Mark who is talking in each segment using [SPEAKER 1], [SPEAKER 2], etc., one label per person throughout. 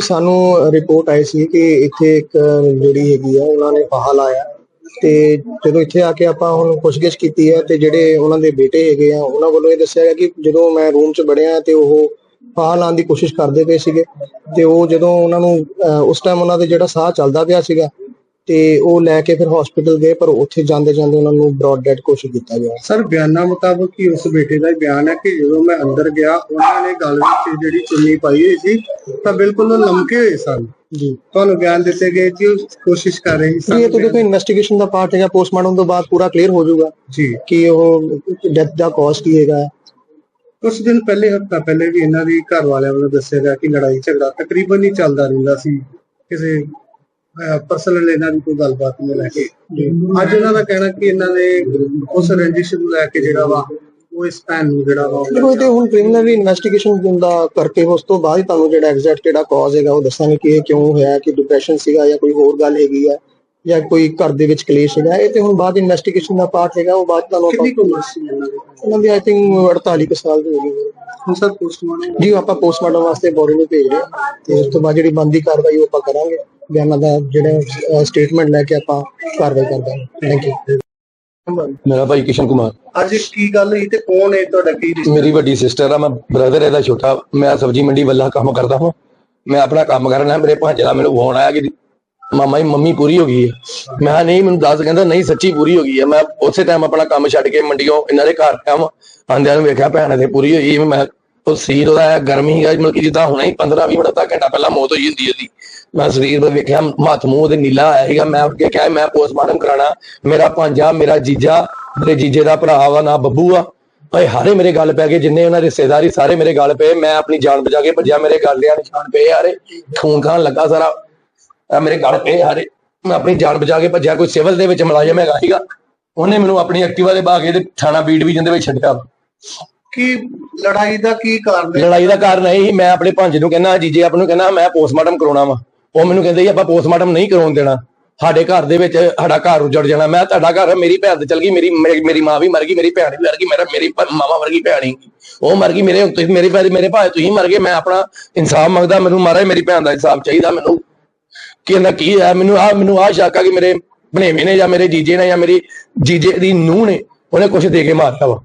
[SPEAKER 1] ਇਹ ਸਾਨੂੰ ਰਿਪੋਰਟ ਆਈ ਸੀ ਕਿ ਇੱਥੇ ਇੱਕ ਜਿਹੜੀ ਹੈਗੀ ਆ, ਉਹਨਾਂ ਨੇ ਫਾਹਾ ਲਾਇਆ। ਤੇ ਜਦੋਂ ਇੱਥੇ ਆ ਕੇ ਆਪਾਂ ਹੁਣ ਪੁੱਛਗਿੱਛ ਕੀਤੀ ਹੈ ਤੇ ਜਿਹੜੇ ਉਹਨਾਂ ਦੇ ਬੇਟੇ ਹੈਗੇ ਆ, ਉਹਨਾਂ ਵੱਲੋਂ ਇਹ ਦੱਸਿਆ ਗਿਆ ਕਿ ਜਦੋਂ ਮੈਂ ਰੂਮ 'ਚ ਵੜਿਆ ਤੇ ਉਹ ਫਾਹ ਲਾਉਣ ਦੀ ਕੋਸ਼ਿਸ਼ ਕਰਦੇ ਪਏ ਸੀਗੇ, ਤੇ ਉਹ ਜਦੋਂ ਉਹਨਾਂ ਨੂੰ ਉਸ ਟਾਈਮ ਉਹਨਾਂ ਦੇ ਜਿਹੜਾ ਸਾਹ ਚੱਲਦਾ ਪਿਆ ਸੀਗਾ ਤੇ ਉਹ ਲੈ ਕੇ ਫਿਰ ਹਸਪੀਟਲ ਗਏ ਪਰ ਉੱਥੇ ਜਾਂਦੇ ਜਾਂਦੇ ਉਹਨਾਂ ਨੂੰ ਬ੍ਰੌਡ ਡੈਡ ਘੋਸ਼ਿਤ ਕੀਤਾ ਗਿਆ।
[SPEAKER 2] ਸਰ ਬਿਆਨਾਂ ਮੁਤਾਬਕ ਹੀ ਉਸ ਬੇਟੇ ਦਾ ਬਿਆਨ ਹੈ ਕਿ ਜਦੋਂ ਮੈਂ ਅੰਦਰ ਗਿਆ ਉਹਨਾਂ ਨੇ ਗਲ ਵਿੱਚ ਜਿਹੜੀ ਚੁੰਨੀ ਪਾਈ ਹੋਈ ਸੀ ਤਾਂ ਬਿਲਕੁਲ ਉਹ ਲਮਕੇ ਹੋਏ ਸਨ।
[SPEAKER 1] ਜੀ।
[SPEAKER 2] ਤੁਹਾਨੂੰ ਬਿਆਨ ਦਿੱਤੇ ਗਏ ਕਿ ਉਹ ਕੋਸ਼ਿਸ਼ ਕਰ ਰਹੇ
[SPEAKER 1] ਇਹ
[SPEAKER 2] ਸਨ
[SPEAKER 1] ਤਾਂ ਦੇਖੋ ਇਨਵੈਸਟੀਗੇਸ਼ਨ ਦਾ। ਪਾਰਟ ਹੈਗਾ ਪੋਸਟਮਾਰਟਮ ਤੋਂ ਬਾਅਦ ਪੂਰਾ ਕਲੀਅਰ ਹੋ ਜਾਊਗਾ
[SPEAKER 2] ਜੀ।
[SPEAKER 1] ਕਿ ਉਹ ਡੈਥ ਦਾ ਕਾਜ਼ ਕੀ ਹੈਗਾ।
[SPEAKER 2] ਕੁਝ ਦਿਨ ਪਹਿਲੇ ਹਫਤਾ ਪਹਿਲੇ ਵੀ ਇਹਨਾਂ ਦੀ ਘਰ ਵਾਲਿਆਂ ਵੱਲੋਂ ਦੱਸਿਆ ਗਿਆ ਕਿ ਲੜਾਈ ਝਗੜਾ ਤਕਰੀਬਨ ਹੀ ਚੱਲਦਾ ਰਹਿੰਦਾ ਸੀ ਕਿਸੇ ਪਰਸਨਲ ਇਹਨਾਂ ਦੀ ਕੋਈ ਗੱਲਬਾਤ ਨੂੰ ਲੈ ਕੇ। ਅੱਜ ਇਹਨਾਂ ਦਾ ਕਹਿਣਾ ਕਿ ਇਹਨਾਂ ਨੇ ਉਸ ਰੰਜਿਸ਼ ਨੂੰ ਲੈ ਕੇ ਜਿਹੜਾ ਵਾ ਉਹ ਇਸ ਭੈਣ ਨੂੰ ਜਿਹੜਾ ਵਾ ਉਹ
[SPEAKER 1] ਤੇ ਹੁਣ ਕ੍ਰਿਮੀਨਲ ਇਨਵੈਸਟੀਗੇਸ਼ਨ ਦਾ ਕਰਕੇ ਉਸ ਤੋਂ ਬਾਅਦ ਤੁਹਾਨੂੰ ਜਿਹੜਾ ਐਗਜ਼ੈਕਟ ਜਿਹੜਾ ਕਾਜ਼ ਹੈਗਾ ਉਹ ਦੱਸਾਂਗੇ ਕਿ ਇਹ ਕਿਉਂ ਹੋਇਆ ਕਿ ਡਿਪਰੈਸ਼ਨ ਸੀਗਾ ਜਾਂ ਕੋਈ ਹੋਰ ਗੱਲ ਹੈਗੀ ਆ ਜਾਂ ਕੋਈ ਘਰ ਦੇ ਵਿੱਚ ਕਲੇਸ਼ ਹੈਗਾ। ਇਹ ਤੇ ਹੁਣ ਬਾਅਦ ਇਨਵੈਸਟੀਗੇਸ਼ਨ ਦਾ ਪਾਰਟ ਹੈਗਾ ਉਹ ਬਾਅਦ ਤੁਹਾਨੂੰ
[SPEAKER 2] ਕਿੰਨੀ ਉਮਰ ਸੀ ਇਹਨਾਂ ਦੀ?
[SPEAKER 1] ਆਈ ਥਿੰਕ 48 ਕੁ ਸਾਲ ਦੀ ਹੋਗੀ
[SPEAKER 2] ਹੁਣ ਸਰ ਪੋਸਟਮਾਰਟਮ
[SPEAKER 1] ਜੀ ਆਪਾਂ ਪੋਸਟਮਾਰਟਮ ਵਾਸਤੇ ਬੋਡੀ ਨੂੰ ਭੇਜ ਰਹੇ ਹਾਂ ਤੇ ਉਸ ਤੋਂ ਬਾਅਦ ਜਿਹੜੀ ਬੰਦੀ ਕਾਰਵਾਈ ਉਹ ਆਪਾਂ ਕਰਾਂਗੇ। ਬਿਆਨਾਂ ਦਾ ਜਿਹੜਾ ਸਟੇਟਮੈਂਟ ਲੈ ਕੇ ਆਪਾਂ ਕਾਰਵਾਈ ਕਰਦਾਂਗੇ ਥੈਂਕ ਯੂ
[SPEAKER 3] ਮੇਰਾ ਭਾਈ ਕਿਸ਼ਨ ਕੁਮਾਰ।
[SPEAKER 2] ਅੱਜ ਕੀ ਗੱਲ ਹੋਈ ਤੇ ਕੌਣ ਹੈ ਤੁਹਾਡਾ ਕੀ ਰਿਸ਼ਤਾ?
[SPEAKER 3] ਮੇਰੀ ਵੱਡੀ ਸਿਸਟਰ ਆ ਮੈਂ ਬ੍ਰਦਰ ਇਹਦਾ ਛੋਟਾ। ਮੈਂ ਸਬਜੀ ਮੰਡੀ ਵੱਲਾ ਕੰਮ ਕਰਦਾ ਹਾਂ। ਮੈਂ ਆਪਣਾ ਕੰਮ ਕਰਨਾ ਮੇਰੇ ਭਾਂਜੇ ਦਾ ਮੈਨੂੰ ਫੋਨ ਆਇਆ ਕਿ ਮਾਮਾ ਜੀ ਮੰਮੀ ਪੂਰੀ ਹੋ ਗਈ ਹੈ। ਮੈਂ ਕਿਹਾ ਨਹੀਂ ਮੈਨੂੰ ਦੱਸ ਕਹਿੰਦਾ ਨਹੀਂ ਸੱਚੀ ਪੂਰੀ ਹੋ ਗਈ ਹੈ। ਮੈਂ ਉਸੇ ਟਾਈਮ ਆਪਣਾ ਕੰਮ ਛੱਡ ਕੇ ਮੰਡੀੋਂ ਇਹਨਾਂ ਦੇ ਘਰ ਆਇਆ ਵਾਂ। ਆਂਦਿਆਂ ਨੂੰ ਵੇਖਿਆ ਭੈਣ ਦੇ ਪੂਰੀ ਹੋਈ। ਹੈ। ਮੈਂ ਉਹ ਸੀਰ ਉਹਦਾ ਗਰਮੀ ਹੈ ਮਤਲਬ ਕਿ ਜਿੱਦਾਂ ਹੁਣੇ ਹੀ 15 20 ਮਿੰਟ ਅੱਧਾ ਘੰਟਾ ਪਹਿਲਾਂ ਮੌਤ ਹੋਈ ਹੁੰਦੀ ਉਹਦੀ। ਮੈਂ ਸਰੀਰ ਵਿੱਚ ਵੇਖਿਆ, ਹੱਥ ਮੂੰਹ ਉਹਦੇ ਨੀਲਾ ਆਇਆ ਸੀਗਾ, ਮੈਂ ਉੱਠ ਕਿਹਾ, ਮੈਂ ਪੋਸਟਮਾਰਟਮ ਕਰਾਣਾ ਮੇਰਾ ਭਾਂਜਾ, ਮੇਰਾ ਜੀਜਾ, ਮੇਰੇ ਜੀਜੇ ਦਾ ਭਰਾ ਵਾ, ਨਾ ਬੱਬੂ ਆ। ਓਏ ਹਾਰੇ ਮੇਰੇ ਗੱਲ ਪੈ ਗਏ, ਜਿੰਨੇ ਉਹਨਾਂ ਰਿਸ਼ਤੇਦਾਰੀ, ਸਾਰੇ ਮੇਰੇ ਗੱਲ ਪਏ, ਮੈਂ ਆਪਣੀ ਜਾਨ ਬਚਾ ਕੇ ਭੱਜਿਆ, ਮੇਰੇ ਗੱਲ ਲਿਆ ਨਿਸ਼ਾਨ ਪਏ, ਹਾਰੇ ਖੂਨ ਖਾਣ ਲੱਗਾ ਸਾਰਾ। ਮੇਰੇ ਗੱਲ ਪਏ, ਹਾਰੇ ਮੈਂ ਆਪਣੀ ਜਾਨ ਬਚਾ ਕੇ ਭੱਜਿਆ, ਕੋਈ ਸਿਵਲ ਦੇ ਵਿੱਚ ਮੁਲਾਜ਼ਮ ਹੈਗਾ ਸੀਗਾ, ਉਹਨੇ ਮੈਨੂੰ ਆਪਣੀ ਐਕਟਿਵਾ ਦੇ ਬਾਗੇ ਤੇ ਥਾਣਾ ਬੀ ਵੀ ਦੇ ਵਿੱਚ ਛੱਡਿਆ।
[SPEAKER 2] ਕੀ ਲੜਾਈ ਦਾ ਕੀ ਕਾਰਨ ਹੈ?
[SPEAKER 3] ਲੜਾਈ ਦਾ ਕਾਰਨ ਇਹ ਹੀ, ਮੈਂ ਆਪਣੇ ਭਾਂਜੇ ਨੂੰ ਕਹਿੰਦਾ, ਜੀਜੇ ਆਪ ਨੂੰ ਕਹਿੰਦਾ, ਮੈਂ ਪੋਸਟਮਾਰਟਮ ਕਰਾਉਣਾ ਵਾ। ਉਹ ਮੈਨੂੰ ਕਹਿੰਦੇ ਜੀ ਆਪਾਂ ਪੋਸਟਮਾਰਟਮ ਨਹੀਂ ਕਰਾਉਣ ਦੇਣਾ। ਸਾਡੇ ਘਰ ਦੇ ਵਿੱਚ ਸਾਡਾ ਘਰ ਉਜੜ ਜਾਣਾ। ਮੈਂ ਤੁਹਾਡਾ ਘਰ ਮੇਰੀ ਭੈਣ ਤੇ ਚਲ ਗਈ, ਮੇਰੀ ਮੇਰੀ- ਮਾਂ ਵੀ ਮਰ ਗਈ, ਮੇਰੀ ਭੈਣ ਵੀ ਮਰ ਗਈ, ਮੇਰਾ, ਮੇਰੀ ਭ- ਵਰਗੀ ਭੈਣ ਹੀ। ਉਹ ਮਰ ਗਈ, ਮੇਰੇ ਤੁਸੀਂ ਮੇਰੇ ਭਾਈ ਮੇਰੇ ਭਾਈ ਤੁਸੀਂ ਮਰ ਗਏ, ਮੈਂ ਆਪਣਾ ਇਨਸਾਫ ਮੰਗਦਾ, ਮੈਨੂੰ ਮਾਰਾ ਮੇਰੀ ਭੈਣ ਦਾ ਇਨਸਾਫ ਚਾਹੀਦਾ ਮੈਨੂੰ। ਕਿ ਇਹਦਾ ਕੀ ਹੈ, ਮੈਨੂੰ ਆ ਮੈਨੂੰ ਆ ਸ਼ੱਕ ਆ ਕਿ ਮੇਰੇ ਭਣੇਵੇਂ ਨੇ ਜਾਂ ਮੇਰੇ ਜੀਜੇ ਨੇ ਜਾਂ ਮੇਰੀ ਜੀਜੇ ਦੀ ਨੂੰਹ ਨੇ, ਉਹਨੇ ਕੁਝ ਦੇ ਕੇ ਮਾਰਤਾ ਵਾ।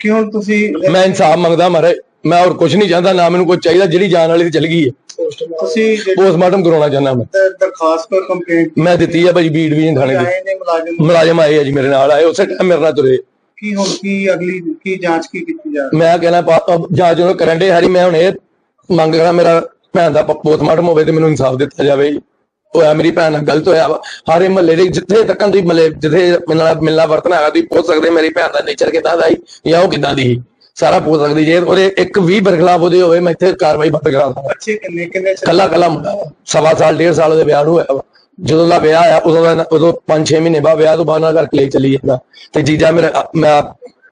[SPEAKER 2] ਕਿ ਹੁਣ ਤੁਸੀਂ
[SPEAKER 3] ਮੈਂ ਇਨਸਾਫ ਮੰਗਦਾ ਮਾਰੇ ਮੈਂ ਹੋਰ ਕੁਝ ਨਹੀਂ ਚਾਹੁੰਦਾ ਨਾ ਮੈਨੂੰ ਕੁਝ ਚਾਹੀਦਾ ਜਿਹੜੀ ਜਾਨ ਵਾਲੀ ਤੇ ਚਲ ਗਈ ਹੈ।
[SPEAKER 2] ਤੁਸੀਂ
[SPEAKER 3] ਪੋਸਟਮਾਰਟਮ ਕਰਾਉਣਾ ਚਾਹੁੰਦਾ ਮੈਂ।
[SPEAKER 2] ਦਰਖਾਸਤ ਪਰ ਕੰਪਲੇਂਟ
[SPEAKER 3] ਮੈਂ ਦਿੱਤੀ ਆ ਭਾਈ ਬੀ ਡਿਵੀਜ਼ਨ ਥਾਣੇ ਦੇ।
[SPEAKER 2] ਮੁਲਾਜ਼ਮ
[SPEAKER 3] ਆਏ ਆ ਜੀ ਮੇਰੇ ਨਾਲ ਆਏ ਉਸੇ ਟਾਈਮ ਮੇਰੇ ਨਾਲ ਤੁਰੇ।
[SPEAKER 2] ਕੀ ਹੁਣ ਕੀ ਅਗਲੀ ਕੀ ਜਾਂਚ ਕੀ ਕੀਤੀ ਜਾ ਰਹੀ
[SPEAKER 3] ਮੈਂ ਕਹਿੰਦਾ ਜਾਂਚ ਉਹ ਕਰਨ ਦੇ ਹਰੀ ਮੈਂ ਹੁਣ ਇਹ ਮੰਗ ਕਰਾਂ ਮੇਰਾ ਭੈਣ ਦਾ ਪੋਸਟਮਾਰਟਮ ਹੋਵੇ ਤੇ ਮੈਨੂੰ ਇਨਸਾਫ ਦਿੱਤਾ ਜਾਵੇ। ਜੀ। ਹੋਇਆ ਮੇਰੀ ਭੈਣ ਨਾਲ ਗਲਤ ਹੋਇਆ ਵਾ। ਹਾਰੇ ਮਹੱਲੇ ਦੇ ਜਿੱਥੇ ਤੱਕ ਦੀ ਮਹੱਲੇ ਜਿੱਥੇ ਮਿਲਣਾ ਮਿਲਣਾ ਵਰਤਣਾ ਹੈਗਾ ਤੁਸੀਂ ਪੁੱਛ ਸਕਦੇ ਮੇਰੀ ਭੈਣ ਦਾ ਨੇਚਰ ਕਿਦਾਂ ਦਾ ਸੀ ਜਾਂ ਉਹ ਕਿਦਾਂ ਦੀ ਸੀ। ਸਾਰਾ ਪੁੱਛ ਸਕਦੇ ਜੇ ਉਹਦੇ ਇੱਕ ਵੀ ਬਰਖਲਾਫ ਉਹਦੇ ਹੋਵੇ ਮੈਂ ਇੱਥੇ ਕਾਰਵਾਈ ਬੰਦ ਕਰਾ
[SPEAKER 2] ਕਿੰਨੇ ਕਿੰਨੇ ਚ-
[SPEAKER 3] ਕੱਲਾ ਕੱਲਾ ਮੁੰਡਾ। ਸਵਾ ਸਾਲ ਡੇਢ ਸਾਲ ਉਹਦੇ ਵਿਆਹ ਨੂੰ ਹੋਇਆ ਵਾ। ਜਦੋਂ ਦਾ ਵਿਆਹ ਆਇਆ ਉਦੋਂ ਦਾ ਉਦੋਂ 5-6 ਮਹੀਨੇ ਬਾਅਦ ਵਿਆਹ ਤੋਂ ਬਾਅਦ ਨਾਲ ਘਰ ਕਲੇ ਚਲੀ ਜਾਂਦਾ। ਤੇ ਜੀਜਾ ਮੇਰਾ ਮੈਂ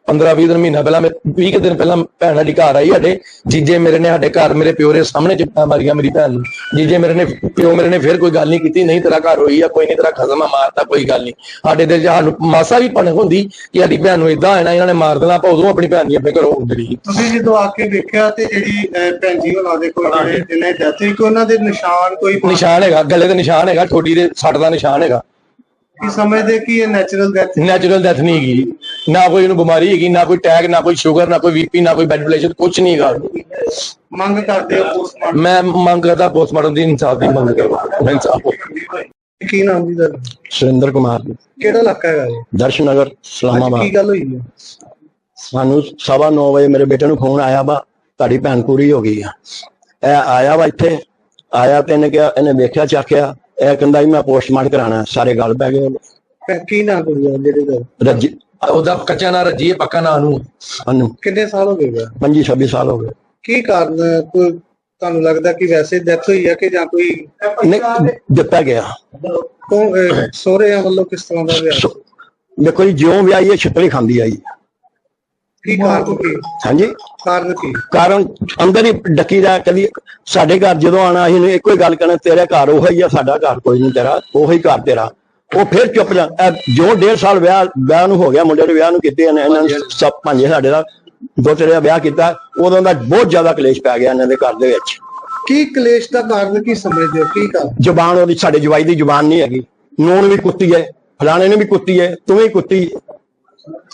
[SPEAKER 3] 15-20 ਦਿਨ ਮਹੀਨਾ ਪਹਿਲਾਂ ਮੈਂ 20 ਕੁ ਦਿਨ ਪਹਿਲਾਂ ਭੈਣ ਸਾਡੀ ਘਰ ਆਈ ਸਾਡੇ। ਜੀਜੇ ਮੇਰੇ ਨੇ ਸਾਡੇ ਘਰ ਮੇਰੇ ਪਿਓ ਦੇ ਸਾਹਮਣੇ ਚਿੱਟਾ ਮਾਰੀਆਂ ਮੇਰੀ ਭੈਣ ਨੂੰ। ਜੀਜੇ ਮੇਰੇ ਨੇ ਪਿਓ ਮੇਰੇ ਨੇ ਫਿਰ ਕੋਈ ਗੱਲ ਨਹੀਂ ਕੀਤੀ ਨਹੀਂ ਤੇਰਾ ਘਰ ਹੋਈ ਆ ਕੋਈ ਨਹੀਂ ਤੇਰਾ ਖਸਮ ਆ ਮਾਰਤਾ ਕੋਈ ਗੱਲ ਨਹੀਂ। ਸਾਡੇ ਦਿਲ 'ਚ ਸਾਨੂੰ ਮਾਸਾ ਵੀ ਪਣ ਹੁੰਦੀ ਕਿ ਸਾਡੀ ਭੈਣ ਨੂੰ ਇਦਾਂ ਆਣਾ ਇਹਨਾਂ ਨੇ ਮਾਰ ਦੇਣਾ ਆਪਾਂ ਉਦੋਂ ਆਪਣੀ ਭੈਣ ਦੀ ਆਪਣੇ ਘਰੋਂ ਹੁੰਦੀ
[SPEAKER 2] ਤੁਸੀਂ ਜਦੋਂ ਆ ਕੇ ਵੇਖਿਆ ਤੇ ਜਿਹੜੀ ਭੈਣ ਜੀ ਉਹਨਾਂ ਦੇ ਕੋਲ ਜਿਹੜੇ ਜਿਹਨੇ ਡੈਥ ਹੋਈ ਕਿ ਉਹਨਾਂ ਦੇ ਨਿਸ਼ਾਨ ਕੋਈ
[SPEAKER 3] ਨਿਸ਼ਾਨ ਹੈਗਾ ਗਲੇ ਤੇ ਨਿਸ਼ਾਨ ਹੈਗਾ ਠੋਡੀ ਦੇ ਸੱਟ ਦਾ ਨਿਸ਼ਾਨ ਹੈਗਾ।
[SPEAKER 2] ਕੀ ਸਮਝਦੇ ਕਿ ਇਹ ਨੈਚੁਰਲ ਡੈਥ
[SPEAKER 3] ਨੈਚੁਰਲ ਡੈਥ ਨਹੀਂ ਹੈਗੀ। ਨਾ ਕੋਈ ਇਹਨੂੰ ਬਿਮਾਰੀ ਹੈਗੀ ਨਾ ਕੋਈ ਟੈਗ ਨਾ ਕੋਈ ਸ਼ੂਗਰ ਨਾ ਕੋਈ ਬੀਪੀ ਨਾ ਕੋਈ ਬਲੱਡ ਪ੍ਰੈਸ਼ਰ ਕੁਝ ਨਹੀਂ ਹੈਗਾ।
[SPEAKER 2] ਮੰਗ ਕਰਦੇ ਹੋ ਪੋਸਟਮਾਰਟਮ
[SPEAKER 3] ਮੈਂ ਮੰਗ ਕਰਦਾ ਪੋਸਟਮਾਰਟਮ ਦੀ ਇਨਸਾਫ ਦੀ ਮੰਗ ਕਰਦਾ। ਇਨਸਾਫ
[SPEAKER 2] ਕੀ ਨਾਮ ਦੀ? ਗੱਲ
[SPEAKER 3] ਸੁਰਿੰਦਰ ਕੁਮਾਰ
[SPEAKER 2] ਕਿਹੜਾ ਇਲਾਕਾ ਹੈਗਾ ਇਹ?
[SPEAKER 3] ਦਰਸ਼ਨਗਰ ਸਲਾਮਾਬਾਦ
[SPEAKER 2] ਕੀ ਗੱਲ ਹੋਈ ਹੈ?
[SPEAKER 3] ਸਾਨੂੰ ਸਵਾ 9 ਵਜੇ ਮੇਰੇ ਬੇਟੇ ਨੂੰ ਫੋਨ ਆਇਆ ਵਾ ਤੁਹਾਡੀ ਭੈਣ ਪੂਰੀ ਹੋ ਗਈ ਆ। ਇਹ ਆਇਆ ਵਾ ਇੱਥੇ ਆਇਆ ਤੇ ਇਹਨੇ ਕਿਹਾ ਇਹਨੇ ਵੇਖਿਆ ਚੱਕਿਆ। ਇਹ ਕਹਿੰਦਾ ਜੀ ਮੈਂ ਪੋਸਟਮਾਰਟਮ ਕਰਾਣਾ ਸਾਰੇ ਗੱਲ ਪੈ ਗਏ।
[SPEAKER 2] ਕੀ ਨਾਮ ਕੁੜੀ ਦਾ ਜਿਹੜੇ ਦਾ?
[SPEAKER 3] ਰੱਜੀ ਉਹਦਾ ਕੱਚਾ ਨਾਂ ਰੱਜੀ ਪੱਕਾ ਨਾਂ ਨੂੰ ਸਾਨੂੰ
[SPEAKER 2] ਕਿੰਨੇ ਸਾਲ ਹੋ ਗਏ ਗਾ?
[SPEAKER 3] 25 26 ਸਾਲ ਹੋ ਗਏ।
[SPEAKER 2] ਕੀ ਕਾਰਨ ਹੈ? ਕੋਈ ਤੁਹਾਨੂੰ ਲੱਗਦਾ ਕਿ ਵੈਸੇ ਡੈਥ ਹੋਈ ਹੈ ਕਿ ਜਾਂ ਕੋਈ
[SPEAKER 3] ਨਹੀਂ ਦਿੱਤਾ ਗਿਆ।
[SPEAKER 2] ਅਹ, ਸਹੁਰੇ ਵੱਲੋਂ ਕਿਸ ਤਰ੍ਹਾਂ ਦਾ ਵਿਆਹ?
[SPEAKER 3] ਸੋ- ਦੇਖੋ ਜੀ ਜਿਉਂ ਵਿਆਹੀ ਹੈ ਛਿੱਤਰੀ ਖਾਂਦੀ ਆਈ
[SPEAKER 2] ਕੀ ਕਾਰਨ ਕੀ?
[SPEAKER 3] ਹਾਂਜੀ?
[SPEAKER 2] ਕਾਰਨ ਕੀ?
[SPEAKER 3] ਕਾਰਨ ਅੰਦਰ ਹੀ ਡੱਕੀ ਦਾ ਕਦੀ ਸਾਡੇ ਘਰ ਜਦੋਂ ਆਣਾ ਅਸੀਂ ਨੇ ਇੱਕੋ ਹੀ ਗੱਲ ਕਰਨਾ ਤੇਰਾ ਘਰ ਉਹ ਹੀ ਆ ਸਾਡਾ ਘਰ ਕੋਈ ਨਹੀਂ ਤੇਰਾ ਉਹ ਹੀ ਘਰ ਤੇਰਾ। ਉਹ ਫਿਰ ਚੁੱਪ ਜਾ ਜੋ ਡੇਢ ਸਾਲ ਵਿਆਹ ਵਿਆਹ ਨੂੰ ਹੋ ਗਿਆ ਮੁੰਡੇ ਦੇ ਵਿਆਹ ਨੂੰ ਕੀਤੇ ਨੇ ਇਹਨਾਂ ਨੇ ਸਭ ਭਾਂਜੇ ਸਾਡੇ ਦਾ ਦੋ ਤੇਰੇ ਦਾ ਵਿਆਹ ਕੀਤਾ ਉਦੋਂ ਦਾ ਬਹੁਤ ਜ਼ਿਆਦਾ ਕਲੇਸ਼ ਪੈ ਗਿਆ ਇਹਨਾਂ ਦੇ ਘਰ ਦੇ ਵਿੱਚ।
[SPEAKER 2] ਕੀ ਕਲੇਸ਼ ਦਾ ਕਾਰਨ ਕੀ ਸਮਝਦੇ ਹੋ? ਕੀ ਕਾਰਨ?
[SPEAKER 4] ਜ਼ੁਬਾਨ ਉਹਦੀ ਸਾਡੇ ਜਵਾਈ ਦੀ ਜ਼ੁਬਾਨ ਨਹੀਂ ਹੈਗੀ। ਨੂਨ ਵੀ ਕੁੱਤੀ ਹੈ ਫਲਾਣੇ ਨੇ ਵੀ ਕੁੱਤੀ ਹੈ ਤੂੰ ਵੀ ਕੁੱਤੀ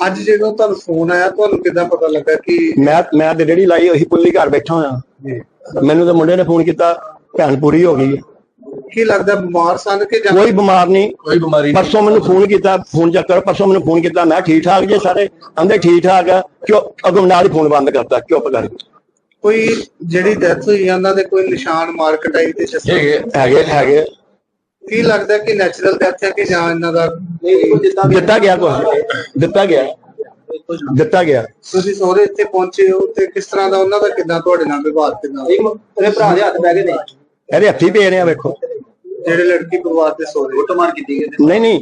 [SPEAKER 2] ਅੱਜ ਜਦੋਂ ਤੁਹਾਨੂੰ ਫੋਨ ਆਇਆ ਤੁਹਾਨੂੰ ਕਿੱਦਾਂ ਪਤਾ ਲੱਗਾ ਕਿ
[SPEAKER 4] ਮੈਂ ਮੈਂ ਤੇ ਜਿਹੜੀ ਲਾਈ ਉਹੀ ਪੁੱਲੀ ਘਰ ਬੈਠਾ ਹੋਇਆ।
[SPEAKER 2] ਜੀ,
[SPEAKER 4] ਮੈਨੂੰ ਤਾਂ ਮੁੰਡੇ ਨੇ ਫੋਨ ਕੀਤਾ ਭੈਣ ਪੂਰੀ ਹੋ ਗਈ।
[SPEAKER 2] ਕੀ ਲੱਗਦਾ ਬਿਮਾਰ ਸਨ ਕਿ ਜਾਂ
[SPEAKER 4] ਕੋਈ ਬਿਮਾਰ ਨਹੀਂ।
[SPEAKER 3] ਕੋਈ ਬਿਮਾਰੀ ਨਹੀਂ।
[SPEAKER 4] ਪਰਸੋਂ ਮੈਨੂੰ ਫੋਨ ਕੀਤਾ ਫੋਨ ਚੱਕ ਕਰ ਪਰਸੋਂ ਮੈਨੂੰ ਫੋਨ ਕੀਤਾ ਮੈਂ ਠੀਕ ਠਾਕ ਜੇ ਸਾਰੇ? ਆਂਦੇ ਠੀਕ ਠਾਕ ਆ। ਕਿਉਂ? ਅਗਮ ਨਾਲ ਹੀ ਫੋਨ ਬੰਦ ਕਰਤਾ ਚੁੱਪ ਕਰ
[SPEAKER 2] ਕੋਈ ਜਿਹੜੀ ਡੈਥ ਹੋਈ ਉਹਨਾਂ ਦੇ ਕੋਈ ਨਿਸ਼ਾਨ ਮਾਰ ਕਟਾਈ ਤੇ ਜਿਸ
[SPEAKER 3] ਹੈਗੇ
[SPEAKER 4] ਹੈਗੇ ਹੈਗੇ।
[SPEAKER 2] ਕੀ ਲੱਗਦਾ ਕਿ ਨੈਚੁਰਲ ਡੈਥ ਹੈ ਕਿ ਜਾਂ ਇਹਨਾਂ ਦਾ
[SPEAKER 4] ਦਿੱਤਾ ਗਿਆ। ਕੁਛ ਦਿੱਤਾ ਗਿਆ। ਦਿੱਤਾ ਗਿਆ।
[SPEAKER 2] ਤੁਸੀਂ ਸਹੁਰੇ ਇੱਥੇ ਪਹੁੰਚੇ ਹੋ ਤੇ ਕਿਸ ਤਰ੍ਹਾਂ ਦਾ ਉਹਨਾਂ ਦਾ ਕਿੱਦਾਂ ਤੁਹਾਡੇ ਨਾਲ ਵਿਵਹਾਰ ਕਿੱਦਾਂ?
[SPEAKER 1] ਉਹਦੇ ਭਰਾ ਦੇ ਹੱਥ ਬਹਿ ਗਏ ਨੇ।
[SPEAKER 4] ਇਹਦੇ ਹੱਥੀ ਆ ਵੇਖੋ।
[SPEAKER 2] ਜਿਹੜੇ ਲੜਕੀ ਪਰਿਵਾਰ ਦੇ ਸਹੁਰੇ।
[SPEAKER 1] ਕੁੱਟਮਾਰ ਕੀਤੀ ਗਈ
[SPEAKER 4] ਨਹੀਂ ਨਹੀਂ।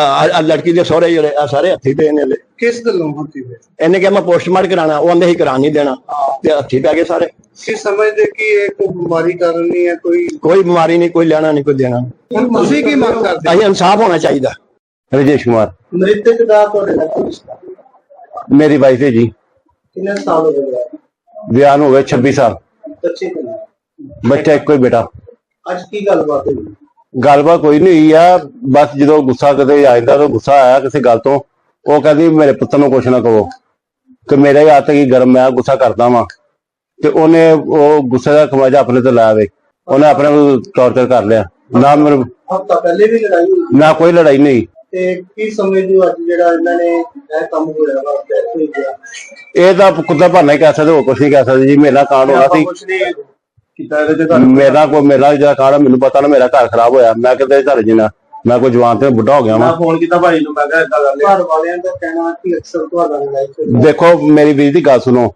[SPEAKER 4] ਆ ਲੜਕੀ ਦੇ ਸਹੁਰੇ ਜਿਹੜੇ ਆ ਸਾਰੇ ਹੱਥੀ ਪਏ ਨੇ ਇਹਦੇ।
[SPEAKER 2] ਕਿਸ ਗੱਲੋਂ ਹੁੰਦੀ ਹੈ?
[SPEAKER 4] ਇਹਨੇ ਕਿਹਾ ਮੈਂ ਪੋਸਟਮਾਰਟਮ ਕਰਾਣਾ ਉਹ ਆਂਦੇ ਹੀ ਕਰਾ ਨਹੀਂ ਦੇਣਾ। ਤੇ ਹੱਥੀ ਪੈ ਗਏ ਸਾਰੇ।
[SPEAKER 2] ਕੀ ਸਮਝਦੇ ਕਿ ਇਹ ਕੋਈ ਬਿਮਾਰੀ ਕਾਰਨ ਨਹੀਂ ਹੈ ਕੋਈ
[SPEAKER 4] ਕੋਈ ਬਿਮਾਰੀ ਨਹੀਂ ਕੋਈ ਲੈਣਾ ਨਹੀਂ ਕੋਈ ਦੇਣਾ
[SPEAKER 2] ਹੁਣ ਤੁਸੀਂ ਕੀ ਮੰਗ ਕਰਦੇ ਹੋ?
[SPEAKER 4] ਅਸੀਂ ਇਨਸਾਫ ਹੋਣਾ ਚਾਹੀਦਾ।
[SPEAKER 5] ਰਜੇਸ਼ ਕੁਮਾਰ।
[SPEAKER 1] ਮ੍ਰਿਤਕ ਦਾ ਤੁਹਾਡੇ ਨਾਲ ਕੀ ਰਿਸ਼ਤਾ?
[SPEAKER 5] ਮੇਰੀ ਵਾਈਫ ਹੈ ਜੀ।
[SPEAKER 1] ਕਿੰਨੇ ਸਾਲ ਹੋ ਗਏ?
[SPEAKER 5] ਵਿਆਹ ਨੂੰ ਹੋ ਗਏ 26 ਸਾਲ।
[SPEAKER 1] ਬੱਚੇ ਕਿੰਨੇ?
[SPEAKER 5] ਬੱਚਾ ਇੱਕੋ ਹੀ ਬੇਟਾ।
[SPEAKER 1] ਅੱਜ ਕੀ ਗੱਲਬਾਤ ਹੋਈ?
[SPEAKER 5] ਗੱਲਬਾਤ ਕੋਈ ਨਹੀਂ ਹੋਈ ਆ ਬਸ ਜਦੋਂ ਗੁੱਸਾ ਕਦੇ ਆ ਜਾਂਦਾ ਤਾਂ ਗੁੱਸਾ ਆਇਆ ਕਿਸੇ ਗੱਲ ਤੋਂ ਉਹ ਕਹਿੰਦੀ ਮੇਰੇ ਪੁੱਤ ਨੂੰ ਕੁਛ ਨਾ ਕਹੋ ਕਿ ਮੇਰੇ ਹੱਥ ਕੀ ਗਰਮ ਮੈਂ ਗੁੱਸਾ ਕਰਦਾ ਵਾਂ ਤੇ ਉਹਨੇ ਉਹ ਗੁੱਸੇ ਦਾ ਖਮਾਜਾ ਆਪਣੇ ਤੇ ਲਾਇਆ ਵੇ ਉਹਨੇ ਆਪਣੇ ਟੌਰਚਰ ਕਰ ਲਿਆ ਨਾ ਮੇਰੇ
[SPEAKER 1] ਹਫਤਾ ਪਹਿਲੇ ਵੀ ਲੜਾਈ ਹੋਈ?
[SPEAKER 5] ਨਾ ਕੋਈ ਲੜਾਈ ਨਹੀਂ
[SPEAKER 1] ਤੇ ਕੀ ਸਮਝਦੇ ਹੋ ਅੱਜ ਜਿਹੜਾ ਇਹਨਾਂ ਨੇ ਇਹ ਕੰਮ ਹੋਇਆ ਵਾ ਡੈਥ ਹੋਈ ਗਿਆ
[SPEAKER 5] ਇਹ ਤਾਂ ਕੁੱਤਾ ਭਾਨਾ ਹੀ ਕਹਿ ਸਕਦੇ ਹੋ ਕੁਛ ਨਹੀਂ ਕਹਿ ਸਕਦੇ ਜੀ ਮੇਰਾ ਕਾਂਡ ਹੋਣਾ ਸੀ।
[SPEAKER 1] ਕੀਤਾ ਇਹਦੇ ਤੇ
[SPEAKER 5] ਮੇਰਾ ਕੋਈ ਮੇਰਾ ਜਿਹੜਾ ਆ, ਮੈਨੂੰ ਪਤਾ ਨਾ ਮੇਰਾ ਘਰ ਖਰਾਬ ਹੋਇਆ। ਮੈਂ ਕਿਤੇ ਘਰ ਜਿਨਾ ਮੈਂ ਕੋਈ ਜਵਾਨ ਤੇ ਬੁੱਢਾ ਹੋ ਗਿਆ ਵਾਂ।
[SPEAKER 1] ਫੋਨ ਕੀਤਾ ਭਾਈ ਨੂੰ ਮੈਂ ਕਿਹਾ ਇਦਾਂ ਗੱਲ ਘਰ ਵਾਲਿਆਂ ਦਾ ਕਹਿਣਾ ਕਿ ਅਕਸਰ ਤੁਹਾਡਾ ਲੜਾਈ ਝਗੜਾ।
[SPEAKER 5] ਦੇਖੋ ਮੇਰੀ ਵੀਰ ਦੀ ਗੱਲ ਸੁਣੋ।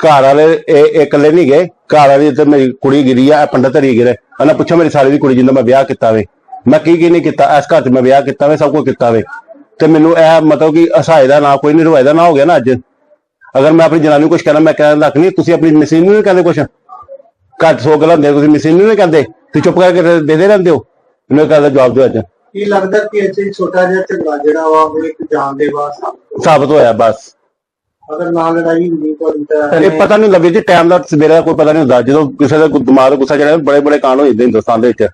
[SPEAKER 5] ਘਰ ਵਾਲੇ ਇਹ ਇਕੱਲੇ ਨਹੀਂ ਗਏ। ਘਰ ਵਾਲੀ ਤੇ ਮੇਰੀ ਕੁੜੀ ਗਿਰੀ ਆ ਇਹ ਪੰਡਤ ਹਰੀ ਗਿਰੇ। ਉਹਨਾਂ ਪੁੱਛੋ ਮੇਰੀ ਸਾਲੀ ਦੀ ਕੁੜੀ ਜਿੰਦਾ ਮੈਂ ਵਿਆਹ ਕੀਤਾ ਵੇ। ਮੈਂ ਕੀ ਕੀ ਨਹੀਂ ਕੀਤਾ? ਇਸ ਘਰ 'ਚ ਮੈਂ ਵਿਆਹ ਕੀਤਾ ਵੇ ਸਭ ਕੁਝ ਕੀਤਾ ਵੇ। ਤੇ ਮੈਨੂੰ ਇਹ ਮਤਲਬ ਕਿ ਹਸਾਏ ਦਾ ਨਾ ਕੋਈ ਨਹੀਂ ਰਵਾਏ ਦਾ ਨਾ ਹੋ ਗਿਆ ਨਾ ਅੱਜ। ਅਗਰ ਮੈਂ ਆਪਣੀ ਜਨਾਨੀ ਨੂੰ ਕੁਝ ਕਹਿਣਾ ਮੈਂ ਕਹਿਣ ਲੱਗ ਨਹੀਂ ਤੁਸੀਂ ਆਪਣੀ ਮਿਸੀ ਨੂੰ ਨਹੀਂ ਕਹਿੰਦੇ ਕੁਝ ਘੱਟ ਸੌ ਗੱਲਾਂ ਹੁੰਦੀਆਂ ਤੁਸੀਂ ਮਿਸੀ ਨੂੰ ਨਹੀਂ ਕਹਿੰਦੇ ਤੁਸੀਂ ਚੁੱਪ ਕਰਕੇ ਦੇ ਦੇ ਰਹਿੰਦੇ ਹੋ। ਮੈਨੂੰ ਇਹ ਗੱਲ ਦਾ ਜਵਾਬ ਦਿਓ ਅੱਜ।
[SPEAKER 1] ਕੀ ਲੱਗਦਾ ਕਿ ਇੱਥੇ ਛੋਟਾ ਜਿਹਾ ਝਗੜਾ ਜਿਹੜਾ ਵਾ ਉਹ ਇੱਕ ਜਾਨ ਦੇ ਬਾਅਦ
[SPEAKER 5] ਸਾਬਤ ਹੋਇਆ? ਬਸ।
[SPEAKER 1] ਅਗਰ ਨਾ ਲੜਾਈ ਹੁੰਦੀ ਤਾਂ
[SPEAKER 5] ਇਹ ਪਤਾ ਨਹੀਂ ਲੱਗੇ ਜੀ ਟਾਈਮ ਦਾ ਸਵੇਰੇ ਕੋਈ ਪਤਾ ਨਹੀਂ ਹੁੰਦਾ। ਜਦੋਂ ਕਿਸੇ ਦਾ ਦਿਮਾਗ ਗੁੱਸਾ ਚੜਿਆ ਬੜੇ ਬੜੇ ਕਾਂਡ ਹੋ ਜਾਂਦੇ ਹਿੰਦੁਸਤਾਨ ਦੇ ਵਿੱਚ।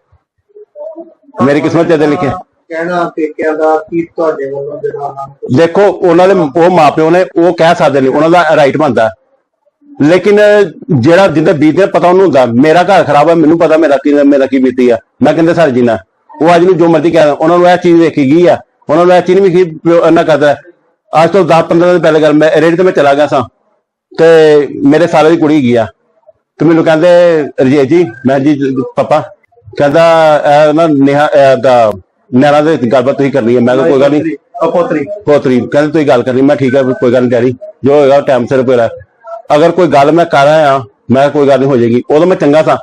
[SPEAKER 5] ਮੇਰੀ ਕਿਸਮਤ ਇਹਦੇ ਲਿਖਿਆ।
[SPEAKER 1] ਕਹਿਣਾ ਪੇਕਿਆਂ ਦਾ ਕੀ ਤੁਹਾਡੇ ਵੱਲੋਂ ਜਿਹੜਾ
[SPEAKER 5] ਦੇਖੋ ਉਹਨਾਂ ਦੇ ਉਹ ਮਾਪਿਓ ਨੇ ਉਹ ਕਹਿ ਸਕਦੇ ਨੇ ਉਹਨਾਂ ਦਾ ਰਾਈਟ ਬਣਦਾ। ਲੇਕਿਨ ਜਿਹੜਾ ਜਿੱਦਾਂ ਬੀਤੇ ਪਤਾ ਉਹਨੂੰ ਹੁੰਦਾ ਮੇਰਾ ਘਰ ਖਰਾਬ ਹੈ ਮੈਨੂੰ ਪਤਾ ਮੇਰਾ ਕੀ ਮੇਰਾ ਕੀ ਬੀਤੀ ਆ। ਮੈਂ ਕਹਿੰਦੇ ਸਰ ਜੀਣਾ ਉਹ ਅੱਜ ਨੂੰ ਜੋ ਮਰਜ਼ੀ ਕਹਿ ਉਹਨਾਂ ਨੂੰ ਇਹ ਚੀਜ਼ ਵੇਖੀ ਗਈ ਆ। ਉਹਨਾਂ ਨੂੰ ਇਹ ਚੀਜ਼ ਵੀ ਉਹ ਇਹਨਾਂ ਕਰਦਾ ਅੱਜ ਤੋਂ 10 15 ਦਿਨ ਪਹਿਲੇ ਗੱਲ ਮੈਂ ਰੇਡ ਤੇ ਮੈਂ ਚਲਾ ਗਿਆ ਸਾਂ। ਤੇ ਮੇਰੇ ਸਾਲੇ ਦੀ ਕੁੜੀ ਗਈ ਆ। ਤੇ ਮੈਨੂੰ ਕਹਿੰਦੇ ਰਜੇਸ਼ ਜੀ ਮੈਂ ਜੀ ਪਾਪਾ। ਕਹਿੰਦਾ ਨਾ ਨੇਹਾ ਦਾ ਨੈਣਾ ਦੇ ਗੱਲਬਾਤ ਤੁਸੀਂ ਕਰਨੀ ਹੈ ਮੈਂ ਕੋਈ ਗੱਲ ਨਹੀਂ
[SPEAKER 1] ਅਪੋਤਰੀ
[SPEAKER 5] ਪੋਤਰੀ। ਕਹਿੰਦੇ ਤੁਸੀਂ ਗੱਲ ਕਰਨੀ। ਮੈਂ ਠੀਕ ਹੈ ਕੋਈ ਗੱਲ ਨਹੀਂ ਡੈਡੀ। ਜੋ ਹੋਏਗਾ ਟਾਈਮ ਸਿਰ ਹੋਏਗਾ। ਅਗਰ ਕੋਈ ਗੱਲ ਮੈਂ ਕਰ ਆਇਆ ਮੈਂ ਕੋਈ ਗੱਲ ਨਹੀਂ ਹੋ ਜਾਏਗੀ। ਉਦੋਂ ਮੈਂ ਚੰਗਾ ਸਾਂ।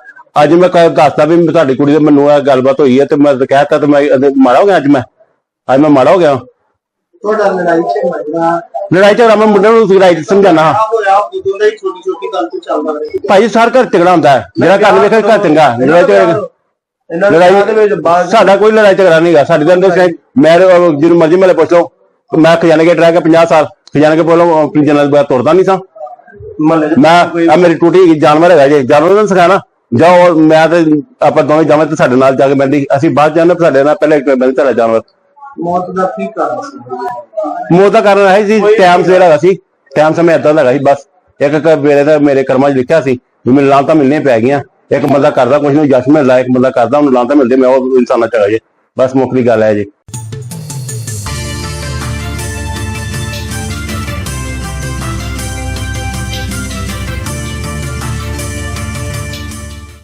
[SPEAKER 5] ਅੱਜ ਮੈਂ ਕ- ਦੱਸਦਾ ਵੀ ਮੈਂ ਤੁਹਾਡੀ ਕੁੜੀ ਦੇ ਮੈਨੂੰ ਇਹ ਗੱਲਬਾਤ ਹੋਈ ਹੈ ਤੇ ਮੈਂ ਕਹਿਤਾ ਤੇ ਮੈਂ ਮਾੜਾ ਹੋ ਗਿਆ ਅੱਜ ਮੈਂ। ਅੱਜ ਮੈਂ ਮਾੜਾ ਹੋ ਗਿਆ।
[SPEAKER 1] ਤੁਹਾਡਾ ਲੜਾਈ ਝਗੜਾ
[SPEAKER 5] ਲੜਾਈ ਝਗੜਾ ਮੈਂ ਮੁੰਡੇ ਨੂੰ ਰਾਈਟ ਸਮਝਾਣਾ
[SPEAKER 1] ਹੀ
[SPEAKER 5] ਭਾਈ ਸਾਰ ਘਰ ਝਗੜਾ ਹੁੰਦਾ ਹੈ। ਜਿਹੜਾ ਘਰ ਵੇਖੇ ਘਰ ਚੰਗਾ ਲੜਾਈ ਝਗੜਾ ਲੜਾਈ ਸਾਡਾ ਕੋਈ ਲੜਾਈ ਝਗੜਾ ਨਹੀਂਗਾ ਸਾਡੇ ਦੇ ਅੰਦਰ ਮੈਂ ਜਿਹਨੂੰ ਮਰਜ਼ੀ ਮੇਲੇ ਪੁੱਛ ਲਓ। ਮੈਂ ਖਜ਼ਾਨੇ ਕੇ ਡਰਾ ਕੇ 50 ਸਾਲ ਖਜ਼ਾਨੇ ਕੇ ਬੋਲੋ ਆਪਣੀ ਜਨਾਜ਼ ਬਾਤ ਤੋੜਦਾ ਨਹੀਂ ਸਾਂ। ਮੈਂ ਆ ਮੇਰੀ ਟੂਟੀ ਹੈਗੀ, ਜਾਨਵਰ ਹੈਗਾ ਜੇ। ਜਾਨਵਰ ਨੂੰ ਸਿਖਾਣਾ। ਜਾਓ ਮੈਂ ਤੇ ਆਪਾਂ ਦੋਵੇਂ ਜਾਵਾਂ ਤੇ ਸਾਡੇ ਨਾਲ ਜਾ ਕੇ ਬੰਦੀ ਅਸੀਂ ਬਾਅਦ ਜਾਣਾ ਸਾਡੇ ਨਾਲ ਪਹਿਲੇ ਇੱਕ ਬੰਦੀ ਤੁਹਾਡਾ ਜਾਨਵਰ।
[SPEAKER 1] ਮੌਤ ਦਾ ਕੀ ਕਾਰਨ ਸੀ?
[SPEAKER 5] ਮੌਤ ਦਾ ਕਾਰਨ ਹੈ ਸੀ ਟਾਈਮ ਸਵੇਰ ਹੈਗਾ ਸੀ। ਟਾਈਮ ਸਮੇਂ ਏਦਾਂ ਦਾ ਹੈਗਾ ਸੀ ਬਸ। ਇੱਕ ਇੱਕ ਮੇਰੇ ਦਾ ਮੇਰੇ ਕਰਮਾਂ 'ਚ ਲਿਖਿਆ ਸੀ ਵੀ ਮੈਨੂੰ ਲਾਂਤਾਂ ਮਿਲਣੀਆਂ ਪੈ ਗਈਆਂ। ਇੱਕ ਬੰਦਾ ਕਰਦਾ ਕੁਝ ਨਹੀਂ ਜਸ਼ ਮਿਲਦਾ ਇੱਕ ਬੰਦਾ ਕਰਦਾ ਉਹਨੂੰ ਲਾਂਤਾਂ ਮਿਲਦੇ ਮੈਂ ਉਹ ਇਨਸਾਨਾਂ ਚ ਹੈਗਾ ਜੇ। ਬਸ ਮੁੱਖ ਦੀ ਗੱਲ ਹੈ ਜੀ।